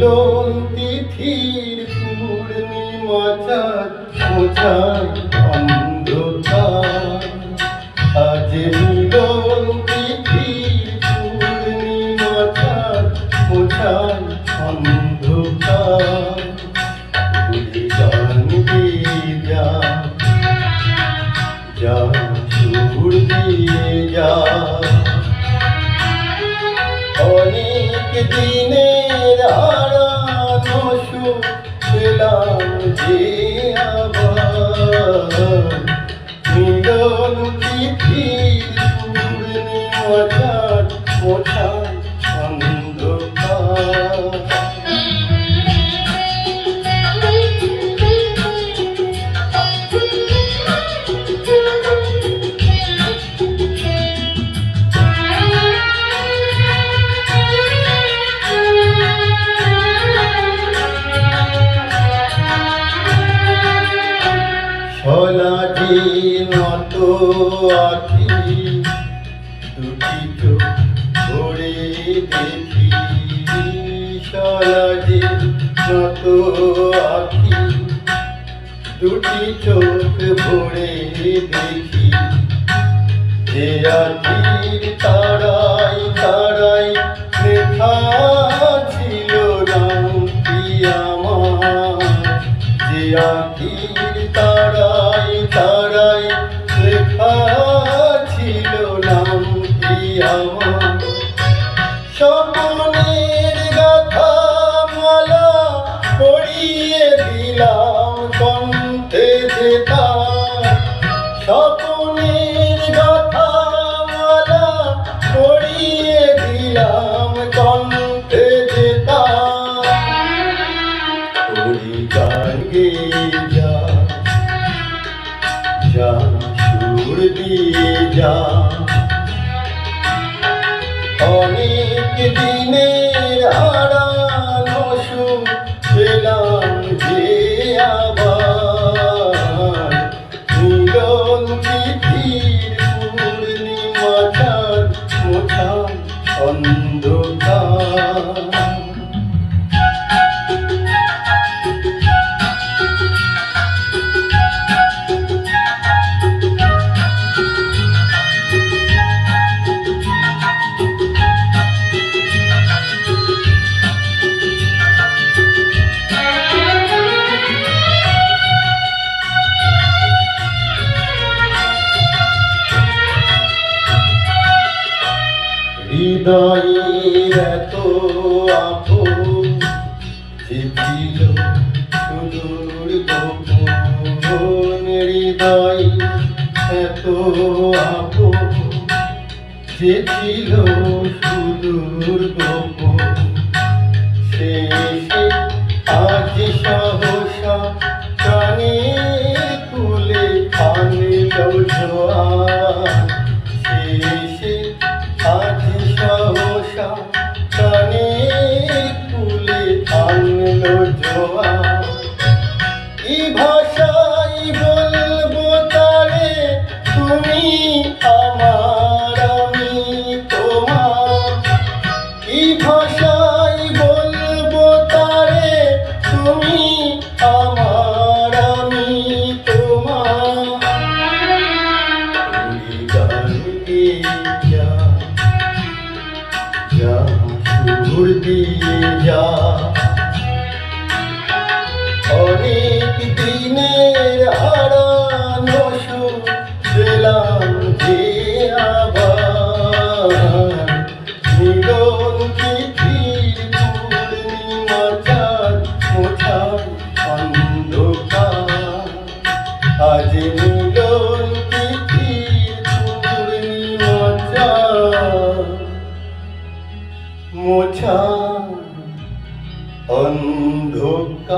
মিলন তিথির পূর্ণিমা চাঁদ মোছায় অন্ধকার। আজ মিলন তিথির পূর্ণিমা চাঁদ মোছায় অন্ধকার। গান যা যা সুর দিয়ে যা। অনেক সুখ পেলাম যে আবার মিলন পৃথিবীর পূর্ণিমা চাঁদ সলাজি নত আখি দুটি চোখ ভরে দেখি সলাজি নত আখি দুটি চোখ ভরে দেখি। যে আখির তারাই তারাই লেখা ছিল নামটি আমার, যে আখির যা অনেক দিনের হারানো সুখ পেলাম যে আবার। মিলন চাঁদ অন্ধকার। হৃদয়ের এত আপু ছিল সুদূর গোপন হৃদয় এত আপু ছিল সুদূর গোপন কি 무차 언덕가.